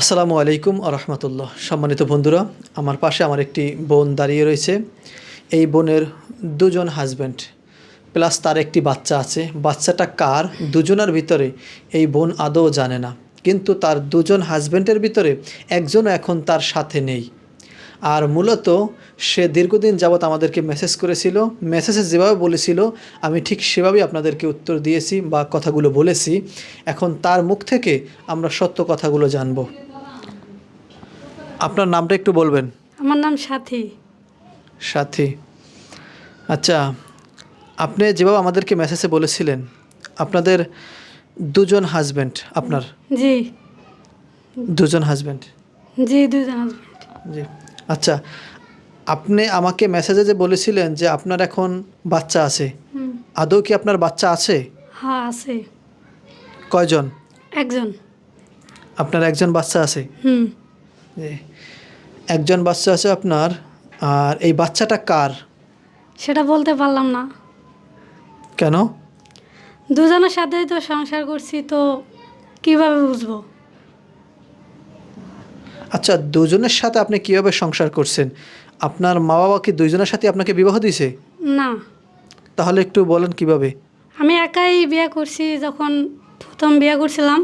আসসালামু আলাইকুম রহমতুল্লাহ। সম্মানিত বন্ধুরা, আমার পাশে আমার একটি বোন দাঁড়িয়ে রয়েছে। এই বোনের দুজন হাজব্যান্ড প্লাস তার একটি বাচ্চা আছে। বাচ্চাটা কার? দুজনের ভিতরে এই বোন আদৌ জানে না। কিন্তু তার দুজন হাজব্যান্ডের ভিতরে একজনও এখন তার সাথে নেই। আর মূলত সে দীর্ঘদিন যাবৎ আমাদেরকে মেসেজ করেছিল মেসেজে যেভাবে বলেছিল আমি ঠিক সেভাবেই আপনাদেরকে উত্তর দিয়েছি বা কথাগুলো বলেছি। এখন তার মুখ থেকে আমরা সত্য কথাগুলো জানব। আপনার নামটা একটু বলবেন? আমার নাম সাথী। সাথী। আচ্ছা আপনি যেভাবে আমাদেরকে মেসেজে বলেছিলেন আপনাদের দুজন হাজব্যান্ড আপনার? জি। দুজন হাজব্যান্ড জি দুজন হাজবেন্ড জি। আচ্ছা আপনি আমাকে মেসেজে যে বলেছিলেন যে আপনার এখন বাচ্চা আছে। আদৌ কি আপনার বাচ্চা আছে? হ্যাঁ আছে। কয়জন? একজন। আপনার একজন বাচ্চা আছে? হুম। একজন বাচ্চা আছে আপনার আর এই বাচ্চাটা কার? সেটা বলতে পারলাম না। কেন? দুজনের সাথেই তো সংসার করছি তো কীভাবে বুঝব? আচ্ছা দুজনের সাথে আপনি কীভাবে সংসার করছেন? আপনার মা বাবা কি দুইজনের সাথে আপনাকে বিবাহ দিয়েছে? না। তাহলে একটু বলেন কীভাবে? আমি একাই বিয়ে করছি যখন প্রথম বিয়ে করছিলাম।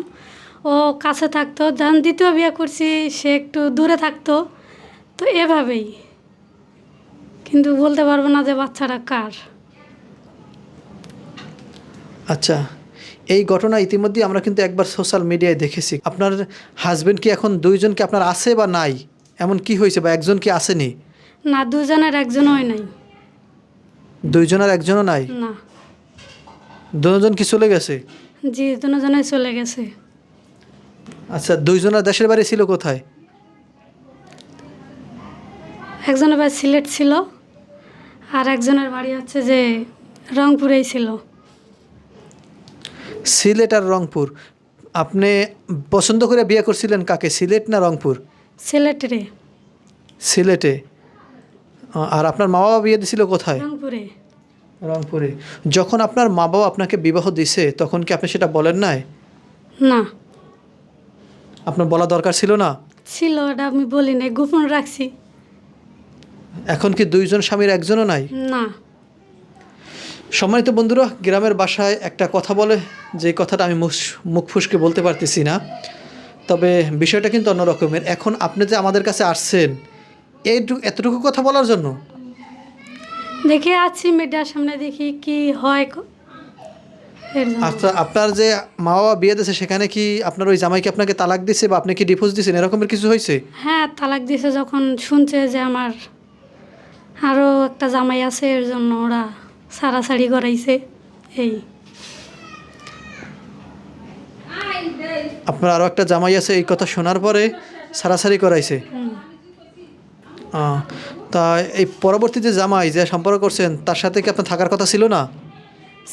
ও কাছে থাকতো যখন দ্বিতীয় বিয়ে করছি সে একটু দূরে থাকতো। তো এভাবেই। কিন্তু বলতে পারব না যে বাচ্চাটা কার। আচ্ছা এই ঘটনা ইতিমধ্যে আমরা কিন্তু একবার সোশ্যাল মিডিয়ায় দেখেছি। আপনার হাজবেন্ড কি এখন দুইজন কি আপনার আছে বা নাই? এমন কি হয়েছে বা একজন কি আসেনি? না দুজনের একজনই নাই। দুইজনের একজনও নাই? না। দুজন কি চলে গেছে? জি দুজনে চলে গেছে। আচ্ছা দুইজনের দেশের বাড়ি ছিল কোথায়? একজনের বাড়ি সিলেট ছিল আর একজনের বাড়ি হচ্ছে যে রংপুরেই ছিল। সিলেট আর রংপুর। আপনি পছন্দ করে বিয়ে করছিলেন কাকে সিলেট না রংপুর? সিলেটে সিলেটে। আর আপনার মা বাবা বিয়ে দিছিল কোথায়? রংপুরে। রংপুরে। যখন আপনার মা বাবা আপনাকে বিবাহ দিছে তখন কি আপনি সেটা বলেন নাই? না। আপনার বলা দরকার ছিল না? ছিল এটা আমি বলি নাই গোপন রাখছি। এখন কি দুইজন স্বামীর একজনও নাই? না। সম্মানিত বন্ধুরা গ্রামের বাসায় একটা কথা বলে যে কথাটা আমি মুখ ফুসকে বলতে পারতেছি না। তবে বিষয়টা কিন্তু অন্য রকমের। এখন আপনি যে আমাদের কাছে আসছেন এই এতটুকু কথা বলার জন্য? দেখে আছি মিডিয়ার সামনে দেখি কি হয়। আচ্ছা আপনার যে মা বাবা বিয়ে দিয়েছে সেখানে কি আপনার ওই জামাইকে আপনাকে তালাক দিছে বা আপনি কি ডিভোর্স দিয়েছেন? এরকমের কিছু হয়েছে? হ্যাঁ তালাক দিছে যখন শুনছে যে আমার আরও একটা জামাই আছে এর জন্য ওরা সারাসারি করাইছে। এই। আপনার আরও একটা জামাই আছে এই কথা শোনার পরে সারাসারি করাইছে। তা এই পরবর্তী যে জামাই যে সম্পর্ক করছেন তার সাথে কি আপনার থাকার কথা ছিল না?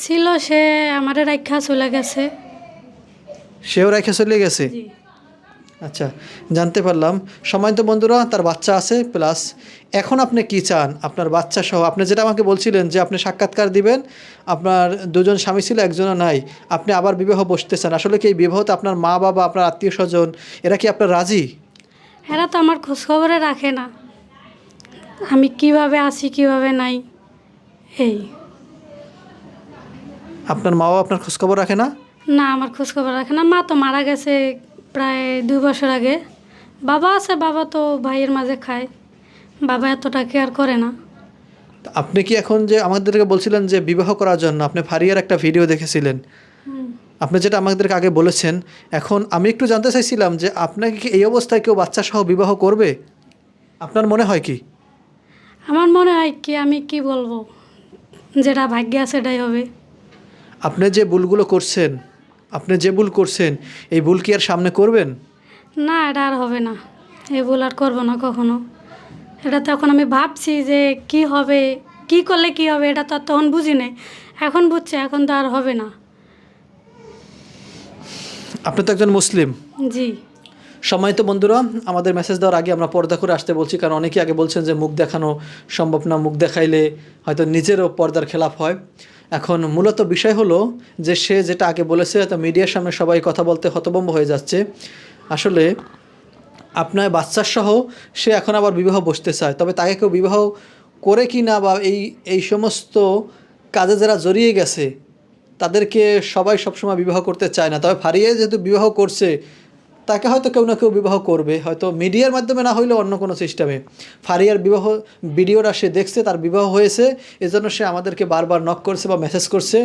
ছিল সে আমারে রাখা চলে গেছে। সেও রেখে চলে গেছে? জি। আচ্ছা জানতে পারলাম। সময় তো বন্ধুরা তার বাচ্চা আছে প্লাস এখন আপনি কি চান? আপনার বাচ্চা সহ আপনি যেটা আমাকে বলছিলেন যে আপনি সাক্ষাৎকার দিবেন আপনার দুজন স্বামী ছিল একজনও নাই আপনি আবার বিবাহ বসতে চান। আসলে কি এই বিবাহতে আপনার মা বাবা আপনার আত্মীয় স্বজন এরা কি আপনার রাজি? এরা তো আমার খোঁজখবরে রাখে না। আমি কীভাবে আছি কীভাবে নাই এই। আপনার মা বাবা আপনার খোঁজখবর রাখে না? না আমার খোঁজখবর রাখে না। মা তো মারা গেছে প্রায় দুই বছর আগে। বাবা আছে বাবা তো ভাইয়ের মাঝে খায়। বাবা এতটা কেয়ার করে না। আপনি কি এখন যে আমাদেরকে বলছিলেন যে বিবাহ করার জন্য আপনি ফারিয়ার একটা ভিডিও দেখেছিলেন? আপনি যেটা আমাদেরকে আগে বলেছেন এখন আমি একটু জানতে চাইছিলাম যে আপনাকে কি এই অবস্থায় কেউ বাচ্চা সহ বিবাহ করবে? আপনার মনে হয় কি? আমার মনে হয় কি আমি কি বলব? যেটা ভাগ্যে আছে সেটাই হবে। আপনি যে ভুলগুলো করছেন আপনি যে ভুল করছেন এই ভুল কি আর সামনে করবেন? না এটা আর হবে না। এ ভুল আর করব না কখনো। এটা তখন আমি ভাবছি যে কি হবে কি করলে কি হবে এটা তো তখন বুঝি নাই। এখন বুঝছে এখন তো আর হবে না। আপনি তো একজন মুসলিম। জি। সম্মানিত বন্ধুরা আমাদের মেসেজ দেওয়ার আগে আমরা পর্দা করে আসতে বলছি কারণ অনেকেই আগে বলছেন যে মুখ দেখানো সম্ভব না মুখ দেখাইলে হয়তো নিজেরও পর্দার খেলাপ হয়। এখন মূলত বিষয় হলো যে সে যেটা আগে বলেছে হয়তো মিডিয়ার সামনে সবাই কথা বলতে হতবম্ব হয়ে যাচ্ছে। আসলে আপনার বাচ্চার সহ সে এখন আবার বিবাহ বসতে চায়। তবে তাকে কেউ বিবাহ করে কি না বা এই এই সমস্ত কাজে যারা জড়িয়ে গেছে, তাদেরকে সবাই সবসময় বিবাহ করতে চায় না। তবে ফারিয়ে যেহেতু বিবাহ করছে তাকে হয়তো কেউ না কেউ বিবাহ করবে, হয়তো মিডিয়ার মাধ্যমে না হইলে অন্য কোনো সিস্টেমে। ফারিয়ার বিবাহ, ভিডিওটা সে দেখছে, তার বিবাহ হয়েছে, এজন্য সে আমাদেরকে বারবার নক করছে বা মেসেজ করছে।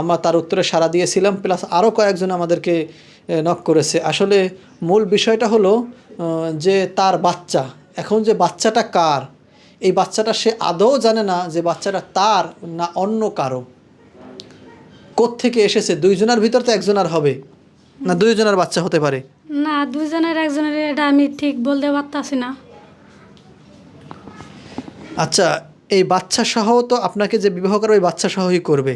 আমরা তার উত্তরে সাড়া দিয়েছিলাম প্লাস আরও কয়েকজন আমাদেরকে নক করেছে। আসলে মূল বিষয়টা হলো যে তার বাচ্চা, এখন যে বাচ্চাটা কার, এই বাচ্চাটা সে আদৌ জানে না যে বাচ্চাটা তার না অন্য কারও। থেকে এসেছে? দুইজনের ভিতর তো একজনের হবে, না দুইজনের বাচ্চা হতে পারে। না দুজনের একজনের এটা আমি ঠিক বলতে পারতাছি না। আচ্ছা এই বাচ্চা সহ তো আপনাকে যে বিবাহ করবে ওই বাচ্চা সহই করবে।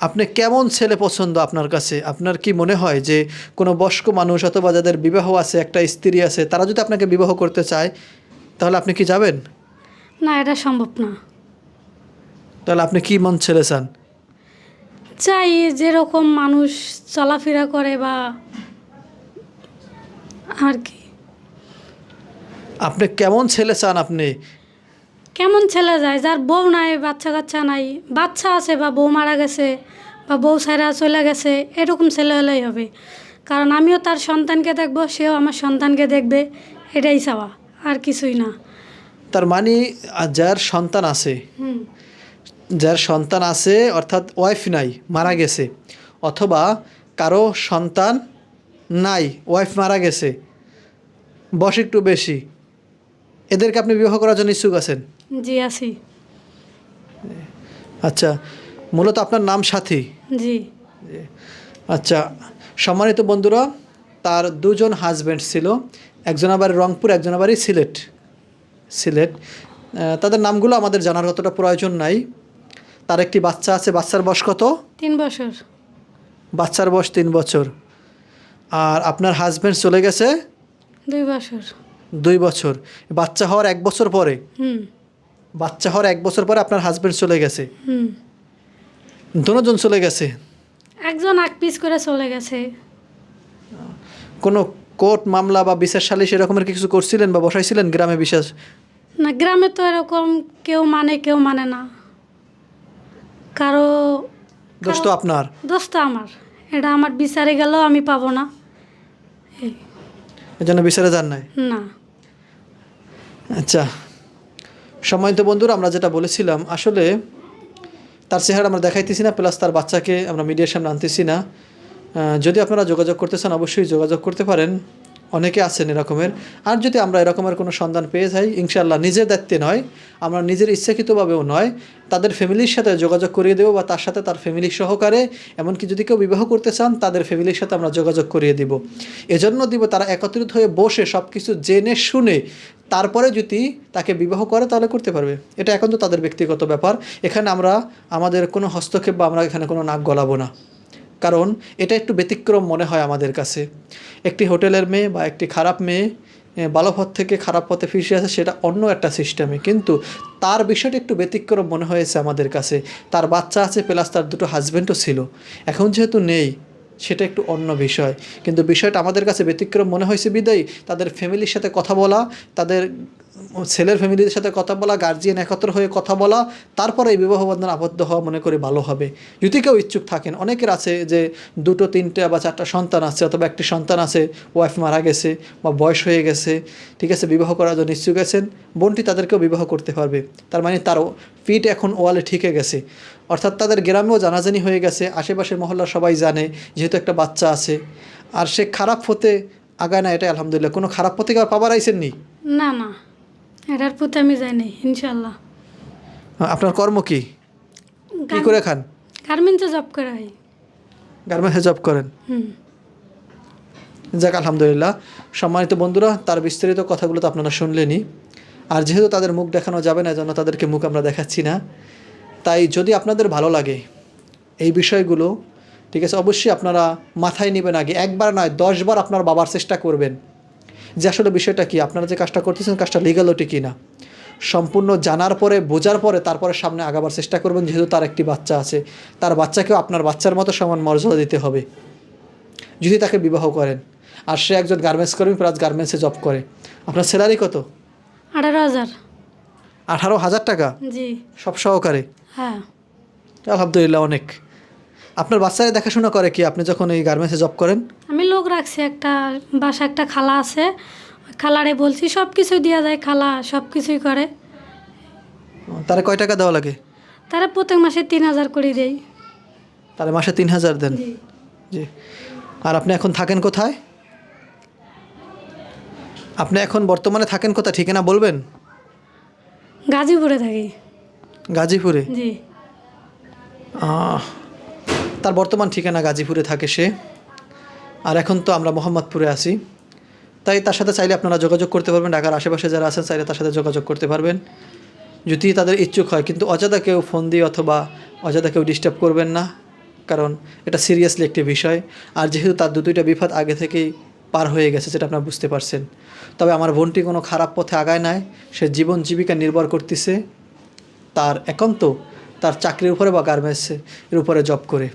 আপনি কেমন ছেলে পছন্দ আপনার কাছে? আপনার কি মনে হয় যে কোনো বয়স্ক মানুষ অথবা যাদের বিবাহ আছে একটা স্ত্রী আছে তারা যদি আপনাকে বিবাহ করতে চায় তাহলে আপনি কি যাবেন? না এটা সম্ভব না। তাহলে আপনি কি মন ছেলে চান? চাই যেরকম মানুষ চলাফেরা করে বা আর কি? আপনি কেমন ছেলে চান আপনি? কেমন ছেলে যায়? যার বউ নাই বাচ্চা কাচ্চা নাই। বাচ্চা আছে বা বউ মারা গেছে বা বউ সাইরা চলে গেছে এরকম ছেলে হলেই হবে। কারণ আমিও তার সন্তানকে দেখব সেও আমার সন্তানকে দেখবে এটাই চাওয়া আর কিছুই না। তার মানে যার সন্তান আছে হুম। যার সন্তান আছে অর্থাৎ ওয়াইফ নাই মারা গেছে অথবা কারও সন্তান নাই ওয়াইফ মারা গেছে। বয়স একটু বেশি। এদেরকে আপনি বিবাহ করার জন্য ইচ্ছুক আছেন? জি আছি। আচ্ছা মূলত আপনার নাম সাথী? জি। আচ্ছা সম্মানিত বন্ধুরা তার দুজন হাজব্যান্ড ছিল। একজন আবার রংপুর একজন আবার সিলেট। সিলেট। তাদের নামগুলো আমাদের জানার কতটা প্রয়োজন নাই। তার একটি বাচ্চা আছে বাচ্চার বয়স কত? তিন বছর। বাচ্চার বয়স তিন বছর। আর আপনার হাজব্যান্ড চলে গেছে? দুই বছর। দুই বছর। বাচ্চা হওয়ার এক বছর পরে? হুম। বাচ্চা হওয়ার এক বছর পরে আপনার হাজব্যান্ড চলে গেছে? হুম। দুজন চলে গেছে? একজন আগ পিস করে চলে গেছে। কোনো কোর্ট মামলা বা বিশেষ সালিশ এরকমের কিছু করছিলেন বা বসাইছিলেন গ্রামে বিশ্বাস? না গ্রামে তো এরকম কেউ মানে কেউ মানে না। কারও দোষ তো আপনার। দোষ তো আমার। এটা আমার বিচারে গেলেও আমি পাবো না। এই। জন্য বিচারে যান নাই? না। আচ্ছা। সম্মানিত বন্ধুরা আমরা যেটা বলেছিলাম আসলে তার চেহারা আমরা দেখাইতেছি না প্লাস তার বাচ্চাকে আমরা মিডিয়ার সামনে আনতেছি না। যদি আপনারা যোগাযোগ করতে চান অবশ্যই যোগাযোগ করতে পারেন। অনেকে আছেন এরকমের। আর যদি আমরা এরকমের কোনো সন্ধান পেয়ে যাই ইনশাল্লাহ নিজের দায়িত্বে নয়, আমরা নিজের ইচ্ছাকৃতভাবেও নয়, তাদের ফ্যামিলির সাথে যোগাযোগ করিয়ে দেবো বা তার সাথে তার ফ্যামিলি সহকারে। এমনকি যদি কেউ বিবাহ করতে চান, তাদের ফ্যামিলির সাথে আমরা যোগাযোগ করিয়ে দিব। এজন্য দিব তারা একত্রিত হয়ে বসে সব কিছু জেনে শুনে, তারপরে যদি তাকে বিবাহ করে, তাহলে করতে পারবে। এটা এখন তো তাদের ব্যক্তিগত ব্যাপার। এখানে আমরা, আমাদের কোনো হস্তক্ষেপ বা আমরা এখানে কোনো নাক গলাবো না। কারণ এটা একটু ব্যতিক্রম মনে হয় আমাদের কাছে। একটি হোটেলের মেয়ে বা একটি খারাপ মেয়ে ভালো পথ থেকে খারাপ পথে ফিরে আসে, সেটা অন্য একটা সিস্টেমে কিন্তু তার বিষয়টা একটু ব্যতিক্রম মনে হয়েছে আমাদের কাছে। তার বাচ্চা আছে প্লাস তার দুটো হাজব্যান্ডও ছিল। এখন যেহেতু নেই, সেটা একটু অন্য বিষয়। কিন্তু বিষয়টা আমাদের কাছে ব্যতিক্রম মনে হয়েছে বিদায়ী। তাদের ফ্যামিলির সাথে কথা বলা, তাদের ছেলের ফ্যামিলির সাথে কথা বলা গার্জিয়ান একত্র হয়ে কথা বলা, তারপরে এই বিবাহ বন্ধন আবদ্ধ হওয়া মনে করি ভালো হবে। যদি কেউ ইচ্ছুক থাকেন, অনেকের আছে যে দুটো, তিনটে বা চারটা সন্তান আছে অথবা একটি সন্তান আছে ওয়াইফ মারা গেছে বা বয়স হয়ে গেছে, ঠিক আছে, বিবাহ করার জন্য ইচ্ছুক আছেন, বোনটি তাদেরকেও বিবাহ করতে পারবে। তার মানে তার পিঠ এখন ওয়ালে ঠিকে গেছে। অর্থাৎ তাদের গ্রামেও জানাজানি হয়ে গেছে, আশেপাশের মহল্লা সবাই জানে, যেহেতু একটা বাচ্চা আছে। আর সে খারাপ হতে আগায় না, এটাই আলহামদুলিল্লাহ। কোনো খারাপ পথে পাবার আইসেননি না না। এটার প্রতি আমি ইনশাল্লাহ আপনার কর্ম কি? কি করে খান? গার্মেন্টসে জব করা হয়। গার্মেন্টসে জব করেন? যাক আলহামদুলিল্লাহ। সম্মানিত বন্ধুরা তার বিস্তারিত কথাগুলো তো আপনারা শুনলেনই। আর যেহেতু তাদের মুখ দেখানো যাবে না জন্য তাদেরকে মুখ আমরা দেখাচ্ছি না। তাই যদি আপনাদের ভালো লাগে এই বিষয়গুলো ঠিক আছে অবশ্যই আপনারা মাথায় নেবেন আগে। একবার নয় দশবার আপনার বাবার চেষ্টা করবেন। যে আসলে বিষয়টা কি? আপনারা যে কাজটা করতেছেন কাজটা লিগালিটি কি না সম্পূর্ণ জানার পরে বোঝার পরে তারপরে সামনে আগাবার চেষ্টা করবেন যেহেতু তার একটি বাচ্চা আছে। তার বাচ্চাকেও আপনার বাচ্চার মতো সমান মর্যাদা দিতে হবে। যদি তাকে বিবাহ করেন আর সে একজন গার্মেন্টস কর্মী প্লাস গার্মেন্টসে জব করে। আপনার স্যালারি কত? আঠারো হাজার। আঠারো হাজার টাকা? জি। সব সহকারে? হ্যাঁ। আলহামদুলিল্লাহ অনেক। আপনার বাচ্চারা দেখাশোনা করে কি? আপনি যখন এই গার্মেন্টসে জব করেন? আমি লোক রাখছি একটা বাসা একটা খালা আছে। খালারে বলছি সব কিছু দেওয়া যায় খালা সব কিছুই করে তারা কয় টাকা দেওয়া লাগে? তারা প্রত্যেক মাসে তিন হাজার করে দেয় তারা মাসে তিন হাজার দেন? জি। আর আপনি এখন থাকেন কোথায়? আপনি এখন বর্তমানে থাকেন কোথায়? ঠিকানা বলবেন? গাজীপুরে থাকি। গাজীপুরে? জি। আহ, তার বর্তমান ঠিকানা গাজীপুরে থাকে সে। আর এখন তো আমরা মোহাম্মদপুরে আছি। তাই তার সাথে চাইলে আপনারা যোগাযোগ করতে পারবেন। ঢাকার আশেপাশে যারা আছেন, চাইলে তার সাথে যোগাযোগ করতে পারবেন। যদি তাদের ইচ্ছুক হয়, কিন্তু অজাদা কেউ ফোন দিয়ে অথবা অজাদা কেউ ডিস্টার্ব করবেন না, কারণ এটা সিরিয়াসলি একটি বিষয়। আর যেহেতু তার দু দুইটা বিপদ আগে থেকেই পার হয়ে গেছে, সেটা আপনারা বুঝতে পারছেন। তবে আমার বোনটি কোনো খারাপ পথে আগায় নাই। সে জীবন জীবিকা নির্ভর করতেছে। তার একান্ত তার চাকরির উপরে বা গার্মেন্টসে এর উপরে জব করে।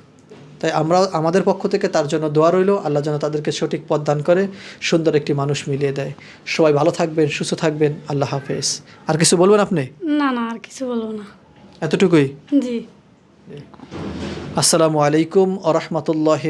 তাই আমরা আমাদের পক্ষ থেকে তার জন্য দোয়া রইল। আল্লাহ যেন তাদেরকে সঠিক পথ দান করে সুন্দর একটি মানুষ মিলিয়ে দেয়। সবাই ভালো থাকবেন সুস্থ থাকবেন। আল্লাহ হাফেজ। আর কিছু বলবেন আপনি? না না আর কিছু বলব না। এতটুকুই? জি। আসসালামু আলাইকুম আ রহমতুল্লাহ